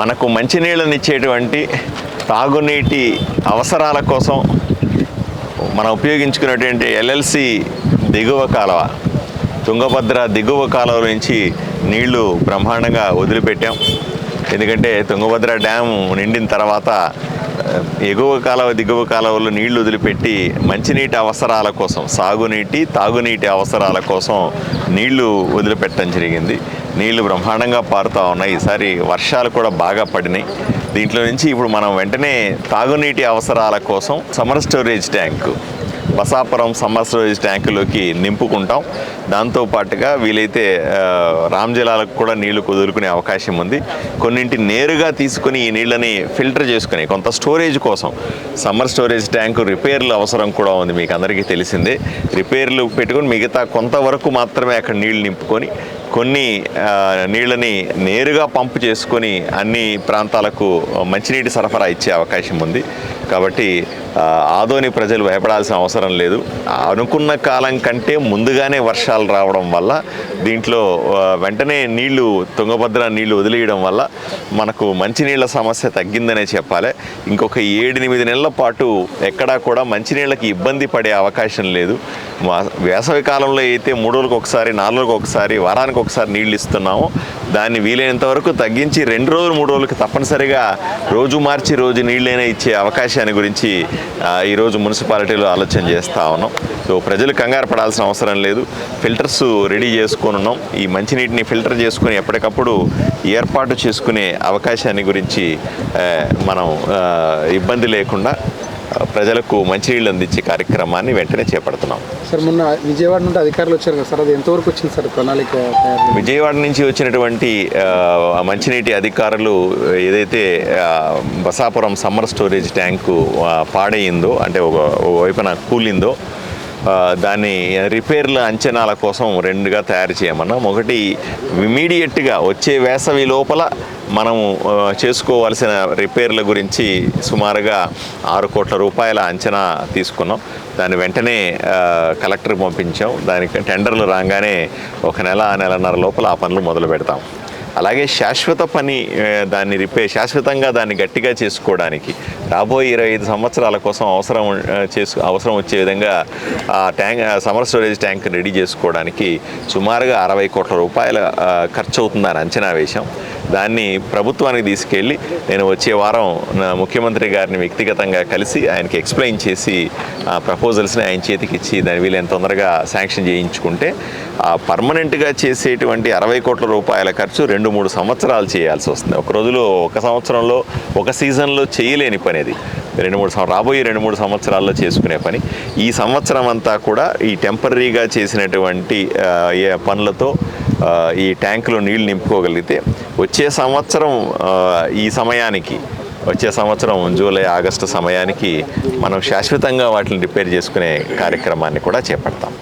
మనకు మంచినీళ్ళనిచ్చేటువంటి తాగునీటి అవసరాల కోసం మనం ఉపయోగించుకున్నటువంటి ఎల్ఎల్సి దిగువ కాలువ తుంగభద్ర దిగువ కాలువ నుంచి నీళ్ళు బ్రహ్మాండంగా వదిలిపెట్టాం. ఎందుకంటే తుంగభద్ర డ్యామ్ నిండిన తర్వాత ఎగువ కాలువ దిగువ కాలువలో నీళ్ళు వదిలిపెట్టి మంచినీటి అవసరాల కోసం సాగునీటి తాగునీటి అవసరాల కోసం నీళ్ళు వదిలిపెట్టడం జరిగింది. నీళ్ళు బ్రహ్మాండంగా పారుతూ ఉన్నాయి. ఈసారి వర్షాలు కూడా బాగా పడినాయి. దీంట్లో నుంచి ఇప్పుడు మనం వెంటనే తాగునీటి అవసరాల కోసం summer storage tank Basapuram summer storage ట్యాంకులోకి నింపుకుంటాం. దాంతో పాటుగా వీలైతే రామ్జలాలకు రామ్ జలాలకు కూడా నీళ్ళు కుదురుకునే అవకాశం ఉంది. కొన్నింటి నేరుగా తీసుకుని ఈ నీళ్ళని ఫిల్టర్ చేసుకుని కొంత స్టోరేజ్ కోసం సమ్మర్ స్టోరేజ్ ట్యాంకు రిపేర్లు అవసరం కూడా ఉంది. మీకు అందరికీ తెలిసిందే. రిపేర్లు పెట్టుకొని మిగతా కొంతవరకు మాత్రమే అక్కడ నీళ్ళు నింపుకొని కొన్ని నీళ్ళని నేరుగా పంపు చేసుకొని అన్ని ప్రాంతాలకు మంచినీటి సరఫరా ఇచ్చే అవకాశం ఉంది. కాబట్టి ఆదోని ప్రజలు భయపడాల్సిన అవసరం లేదు. అనుకున్న కాలం కంటే ముందుగానే వర్షాలు రావడం వల్ల దీంట్లో వెంటనే నీళ్ళు తుంగభద్ర నీళ్ళు వదిలేయడం వల్ల మనకు మంచినీళ్ళ సమస్య తగ్గిందనే చెప్పాలి. ఇంకొక ఏడెనిమిది నెలల పాటు ఎక్కడా కూడా మంచినీళ్ళకి ఇబ్బంది పడే అవకాశం లేదు. మా- వేసవి కాలంలో అయితే మూడు రోజులకు ఒకసారి నాలుగు రోజులకు ఒకసారి వారానికి ఒకసారి నీళ్ళు ఇస్తున్నాము. దాన్ని వీలైనంత వరకు తగ్గించి రెండు రోజులు మూడు రోజులకి తప్పనిసరిగా రోజు మార్చి రోజు నీళ్ళైనా ఇచ్చే అవకాశం విషయాన్ని గురించి ఈరోజు మున్సిపాలిటీలో ఆలోచన చేస్తూ ఉన్నాం. సో ప్రజలు కంగారు పడాల్సిన అవసరం లేదు. ఫిల్టర్స్ రెడీ చేసుకొని ఉన్నాం. ఈ మంచినీటిని ఫిల్టర్ చేసుకుని ఎప్పటికప్పుడు ఏర్పాటు చేసుకునే అవకాశాన్ని గురించి మనం ఇబ్బంది లేకుండా ప్రజలకు మంచినీళ్ళు అందించే కార్యక్రమాన్ని వెంటనే చేపడుతున్నాం. సార్ మొన్న విజయవాడ నుండి అధికారులు వచ్చారు కదా సార్ అది ఎంతవరకు వచ్చింది సార్ ప్రణాళిక విజయవాడ నుంచి వచ్చినటువంటి మంచినీటి అధికారులు ఏదైతే బసాపురం సమ్మర్ స్టోరేజ్ ట్యాంకు ఆ, పాడయిందో అంటే ఒక వైపున కూలిందో దాన్ని రిపేర్ల అంచనాల కోసం రెండుగా తయారు చేయమన్నాం. ఒకటి ఇమీడియట్గా వచ్చే వేసవి లోపల మనము చేసుకోవాల్సిన రిపేర్ల గురించి సుమారుగా ఆరు కోట్ల రూపాయల అంచనా తీసుకున్నాం. దాన్ని వెంటనే కలెక్టర్కి పంపించాం. దానికి టెండర్లు రాగానే ఒక నెల నెలన్నర లోపల ఆ పనులు మొదలు పెడతాం. అలాగే శాశ్వత పని దాన్ని రిపేర్ శాశ్వతంగా దాన్ని గట్టిగా చేసుకోవడానికి రాబోయే ఇరవై ఐదు సంవత్సరాల కోసం అవసరం చేసు అవసరం వచ్చే విధంగా ఆ tank summer storage tank ready చేసుకోవడానికి సుమారుగా అరవై కోట్ల రూపాయల ఖర్చు అవుతుందని అంచనా వేశాం. దాన్ని ప్రభుత్వానికి తీసుకెళ్ళి నేను వచ్చే వారం నా ముఖ్యమంత్రి గారిని వ్యక్తిగతంగా కలిసి ఆయనకి ఎక్స్ప్లెయిన్ చేసి ఆ ప్రపోజల్స్ని ఆయన చేతికి ఇచ్చి దాని వీలైన తొందరగా శాంక్షన్ చేయించుకుంటే ఆ పర్మనెంట్గా చేసేటువంటి అరవై కోట్ల రూపాయల ఖర్చు రెండు మూడు సంవత్సరాలు చేయాల్సి వస్తుంది. ఒక రోజులో ఒక సంవత్సరంలో ఒక సీజన్లో చేయలేని పని అది. రెండు మూడు రాబోయే రెండు మూడు సంవత్సరాల్లో చేసుకునే పని. ఈ సంవత్సరం అంతా కూడా ఈ టెంపరీగా చేసినటువంటి పనులతో ఈ ట్యాంకులో నీళ్ళు నింపుకోగలిగితే వచ్చే సంవత్సరం ఈ సమయానికి వచ్చే సంవత్సరం జూలై ఆగస్టు సమయానికి మనం శాశ్వతంగా వాటిని రిపేర్ చేసుకునే కార్యక్రమాన్ని కూడా చేపడతాం.